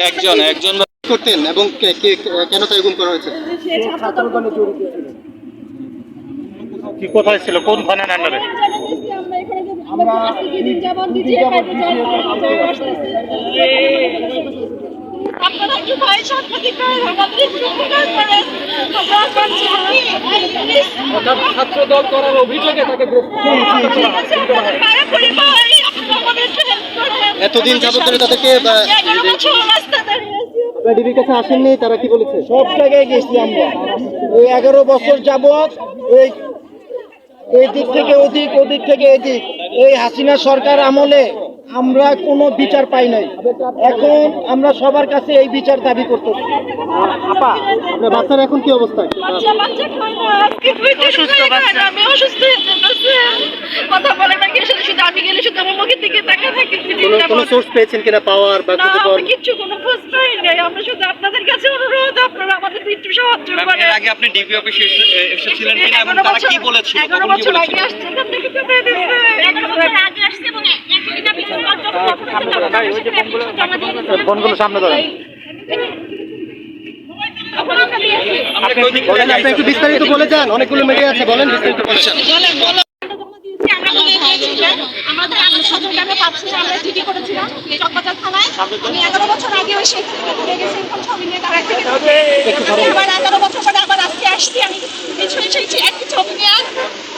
একজন একজন করতেন এবং কে- কে- কেন তাই গুম করা হয়েছে। কি কোথায় ছিল? কোন থানার আন্ডারে। আপনারা কি ভয় আমাদের উপকার করেন। আমরা ছাত্র দল করার অভিযোগে তাকে ঠিক আছে, আপনাদের পায়ে পড়ি ভাই, আপনারা আমাদের একটু help করেন। এতদিন যাবত ধরে তাদেরকে। ডিবির কাছে আসেননি তারা কি বলেছে? সব জায়গায় গেছি আমরা। ওই এগারো বছর যাবৎ এই এই দিক থেকে ওদিক ওদিক থেকে এদিক। এই হাসিনা সরকার আমলে আমরা কোনো বিচার পাই নাই। এখন আমরা সবার কাছে এই বিচার দাবি করতেছি। আপা আপনার বাচ্চার এখন কি বাচ্চা খায় না, আজকে দুই দিন হয়ে গেল, আমি অসুস্থ হয়ে যেতেছি। কথা বলে না কি শুধু শুধু গেলে শুধু আমার মুখের দিকে তাকিয়ে থাকি কোনো কোনো সোর্স পেয়েছেন কিনা পাওয়ার বা কিছু পাওয়ার কিচ্ছু কোনো খোঁজ পাই নাই আমরা শুধু আপনাদের কাছে অনুরোধ আপনারা আমাদের একটু সাহায্য করেন। এর আগে আপনি ডিবি অফিসে এসেছিলেন কিনা এবং তারা কি বলেছিল? এগারো তখন কি বছর আগে বলেছিল? আসছে এখান থেকে তো দিয়ে দিচ্ছে। এগারো বছর আগে আসছে এবং দিয়েছে। ফোনগুলো সামনে ধরেন দিয়েছি। বলেন আপনি একটু বিস্তারিত বলে যান। অনেকগুলো মিডিয়া আছে বলেন বিস্তারিত বলে যান আমরা বলে দিয়েছি যে আমাদের আত্মীয় স্বজনকে পাচ্ছি না, আমরা চিঠি করেছিলাম চকবাজার থানায়। আমি এগারো বছর আগে ওই সেই ঘুরে গেছি এরকম ছবি নিয়ে দাঁড়ায় থেকে আমি আবার এগারো বছর পরে আবার আজকে আসছি আমি। পিছু এসেছি একই ছবি নিয়ে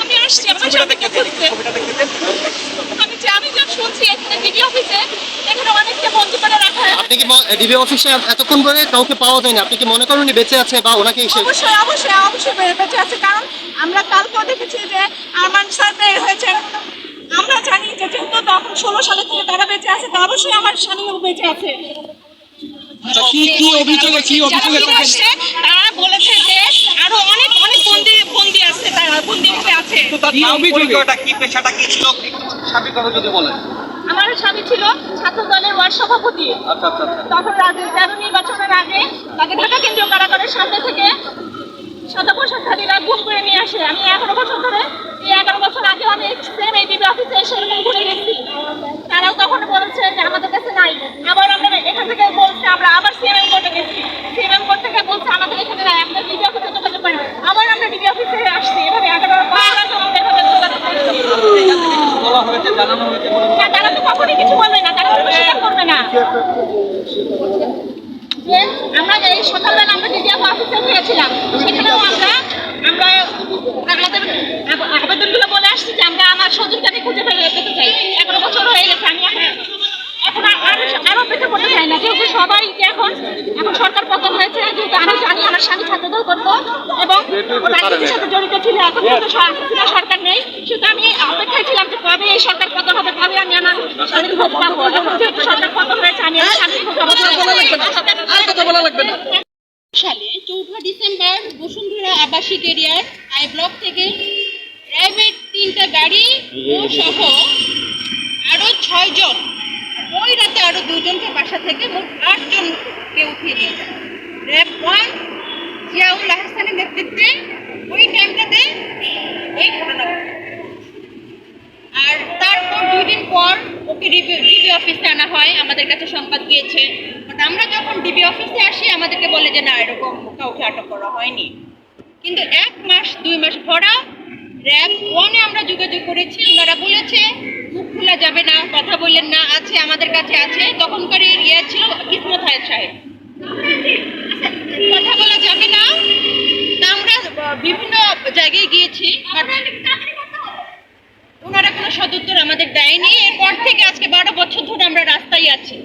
আমি আসছি আমার আমি যে আমি যা শুনছি এখানে ডিডি অফিসে এখানে অনেককে বন্দি করে রাখা হয়। আপনি কি ডিবি অফিসে এতক্ষণ ধরে কাউকে পাওয়া যায় না আপনি কি মনে করেন উনি বেঁচে আছে বা ওনাকে এসে অবশ্যই অবশ্যই অবশ্যই বেঁচে আছে। কারণ আমরা কালকেও দেখেছি যে আরমান স্যার বের হয়েছে আমরা জানি যে যেহেতু তখন ষোলো সালের থেকে তারা বেঁচে আছে তো অবশ্যই আমার স্বামীও বেঁচে আছে। আসছে তারা বলেছে যে আরও অনেক অনেক বন্দি বন্দি আছে তারা বন্দি রূপে আছে। তার নাম পরিচয়টা কি পেশাটা কি ছিল? একটু সার্বিকভাবে যদি বলেন। আমার স্বামী ছিল ছাত্র দলের ওয়ার্ড সভাপতি। আচ্ছা আচ্ছা আচ্ছা। তখন তেরো নির্বাচনের আগে তাকে ঢাকা কেন্দ্রীয় কারাগারের সামনে থেকে শতপ্রসাদধারীরা গুম করে নিয়ে আসে। আমি এখনও বছর ধরে এই এগারো বছর আগে আমি সেম এই ডিবি অফিসে এসে এরকম ঘুরে গেছি তারাও তখন বলেছে যে আমাদের কাছে নাই আবার আমরা এখান বলছে আমরা আবার সিএমএম কোর্টে গেছি। সিএমএম কোর্ট থেকে বলছে আমাদের এখানে নাই আমরা ডিবি অফিসে যোগাযোগ করি আবার আমরা ডিবি অফিসে আসছি এভাবে এগারো আগে আমরা এভাবে যোগাযোগ করছি বলা হয়েছে জানানো হয়েছে বলে না, তারা তো কখনোই কিছু বলবে না। তারা কোনো স্বীকার করবে না। যে আমরা এই সকালবেলা আমরা ডিডিএফ অফিসে গিয়েছিলাম সেখানেও আমরা আমরা আমাদের আবেদনগুলো বলে আসছি যে আমরা আমার সহযোগিতাকে খুঁজে ফেলে পেতে চাই এগারো বছর হয়ে গেছে আমি এখন এখন আর- আরও আরও অপেক্ষা করতে চাই না যেহেতু সবাই এখন এখন সরকার পতন হয়েছে যেহেতু আমি জানি আমার স্বামী ছাত্রদল করতো এবং রাজনীতির সাথে জড়িত ছিল এখন কিন্তু সরকার নেই। শুধু আমি অপেক্ষায় ছিলাম যে কবে এই সরকার পতন হবে কবে আমি আমার স্বামীর ভোট পাবো। যেহেতু সরকার পতন হয়েছে আমি আমার স্বামীর ভোট পাবো। সালে চৌঠা ডিসেম্বর বসুন্ধরা আবাসিক এরিয়ার আই ব্লক থেকে প্রাইভেট তিনটা গাড়ি ও সহ আরও ছয় ওই আরও দুজনকে বাসা থেকে মোট আট জনকে উঠিয়ে যায়। র্যাব ওয়ান জিয়াউল আহসানের নেতৃত্বে ওই টাইমটাতে এই ঘটনা আর তারপর দুই দিন পর ওকে ডিবি অফিসে আনা হয়, আমাদের কাছে সংবাদ গিয়েছে। বাট আমরা যখন ডিবি অফিসে আসি, আমাদেরকে বলে যে, না, এরকম কাউকে আটক করা হয়নি। কিন্তু এক মাস, দুই মাস ভরা র্যাব ওয়ানে আমরা যোগাযোগ করেছি, ওনারা বলেছে, মুখ খোলা যাবে না, কথা বললেন না, আছে, আমাদের কাছে আছে। তখনকার ইয়ে ছিল কিসমত হায়াত সাহেব। কথা বলা যাবে না। আমরা বিভিন্ন জায়গায় গিয়েছি ওনারা কোনো সদুত্তর আমাদের দেয়নি। এরপর থেকে আজকে বারো বছর ধরে আমরা রাস্তায় আছি.